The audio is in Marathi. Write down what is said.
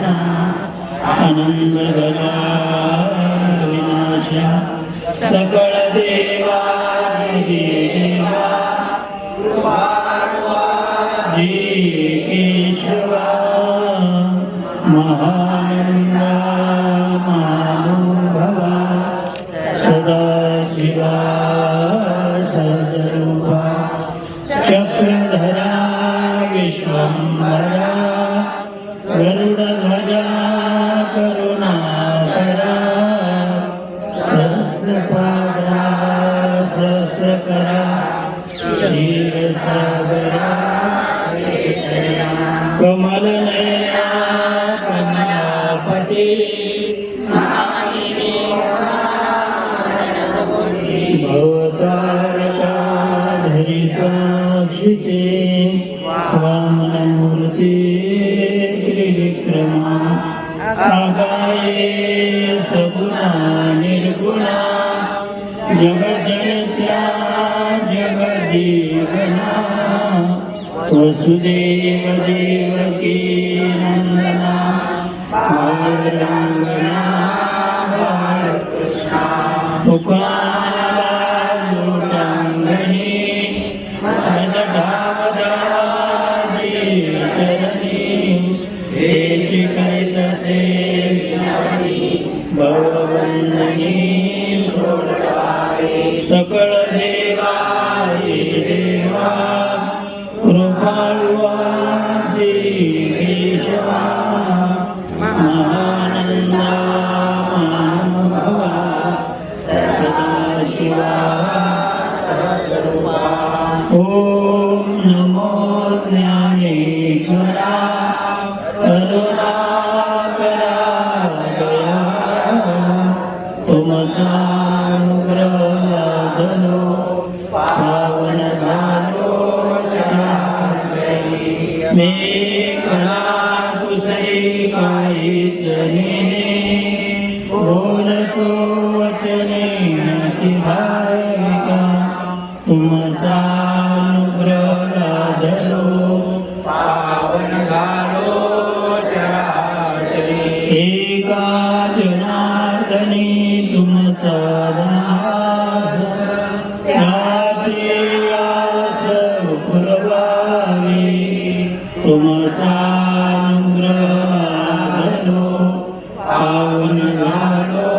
घना आनंद घना विनाशा सकळ देवा देवा जी केशवा सदा शिवा सदरूपा चक्रधरा विश्वंभरा गरुडध्वजा करुणाकरा सहस्रपादा सहस्रकरा क्षीरसागरा कमलनयना कमलापती भवतारका धरिताक्षिते आगाये सगुणा निर्गुणा जगज्जनत्या जगदीवना वसुदेव देवकी नन्दना बालरङ्गना बालकृष्णा। तुकालोटाङ्गणी चरणी ವೇದಿ ಕಲಿತ ಸೇವಿಯಾಗಿ ಭಗವಂದನೆ ಸಕಲ ದೇವಾ ದೇವಾ ಕೃಪಾಳುವ ದೇವ ಮಹಾನಂದ ಮಾನವ ಸದಾ ಶಿವ ಸದರ್ವ ಓಂ ನಮೋ लादलो पावन झालो मी कळा कुसई काही जनिने बोलतो तुमचा ચાંદ્ર પાવન ગાલો